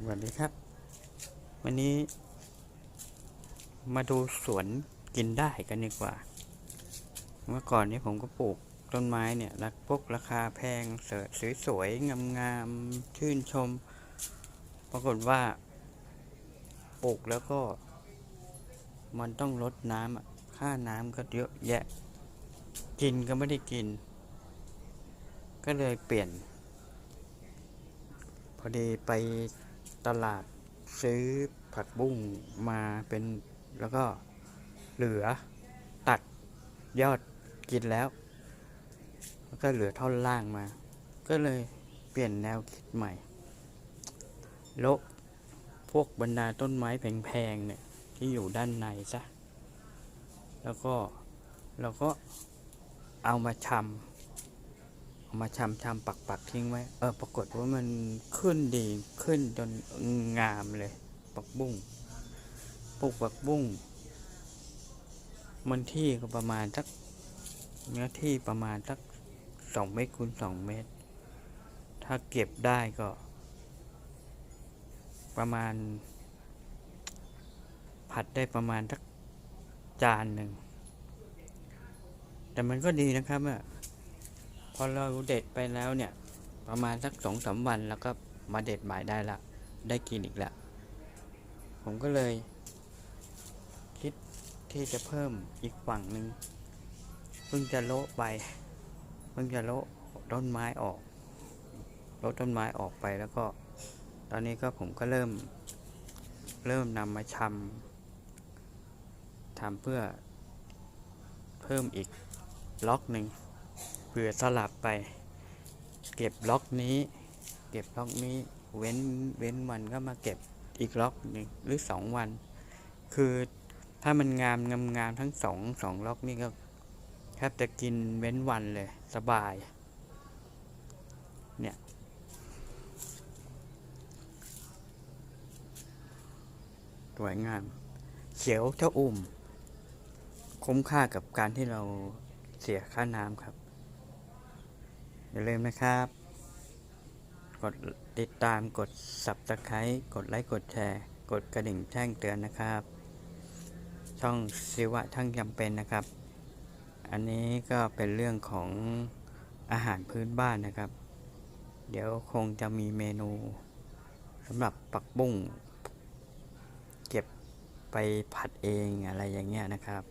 สวัสดีครับ วันนี้ มาดูสวนกินได้กันดีกว่า เมื่อก่อนนี้ผมก็ปลูกต้นไม้เนี่ยรักพวกราคาแพงเสวยสวยๆงามๆชื่นชม ปรากฏว่า ปลูกแล้วก็ มันต้องลดน้ำค่าน้ำก็เยอะแยะ กินก็ไม่ได้กิน ก็เลยเปลี่ยนพอดีไป ตลาดซื้อผักบุ้งมาเป็นแล้วก็เหลือตัดยอดกินแล้ว แล้วก็เหลือท่อนล่างมา ก็เลยเปลี่ยนแนวคิดใหม่ละพวกบรรดาต้นไม้แพงๆเนี่ยที่อยู่ด้านในซะแล้วก็เราก็เอามาชำ มาชำชำปักปักทิ้งไว้ เออ ปรากฏว่ามันขึ้นดีขึ้นจนงามเลยปักบุ้งปลูกปักบุ้งมันที่ก็ประมาณสักเนื้อที่ประมาณสักสองเมตรคูณสองเมตร ถ้าเก็บได้ก็ ประมาณ ผัดได้ประมาณสักจานหนึ่ง แต่มันก็ดีนะครับอะ พอเราเด็ดไปแล้วเนี่ย ประมาณสักสองสามวันแล้วก็มาเด็ดหมายได้ละ ได้กินอีกล้วผมก็เลย คิดที่จะเพิ่มอีกฝั่งหนึ่งเพิ่งจะโละไปเพิ่งจะโละต้นไม้ออกโละต้นไม้ออกไปแล้วก็ ตอนนี้ก็ผมก็เริ่ม เริ่มนำมาชำทำเพื่อเพิ่มอีกล็อกหนึ่ง ผื่อสลับไป เก็บล็อกนี้ เก็บล็อกนี้เว้นเว้นวันก็มาเก็บอีกล็อกหนึ่งหรือสองวัน คือถ้ามันงามงามงามทั้งสองสองล็อกนี่ก็แทบจะกินเว้นวันเลยสบาย เนี่ย สวยงาม เขียวเจ้าอุ่ม คุ้มค่ากับการที่เราเสียค่าน้ำครับ อย่าลืมนะครับ กดติดตามกด subscribe กดไลค์กดแชร์ กดกระดิ่งแจ้งเตือนนะครับ ช่องศิวะทั้งจำเป็นนะครับ อันนี้ก็เป็นเรื่องของอาหารพื้นบ้านนะครับ เดี๋ยวคงจะมีเมนูสำหรับปักบุ้ง เก็บไปผัดเองอะไรอย่างเงี้ยนะครับ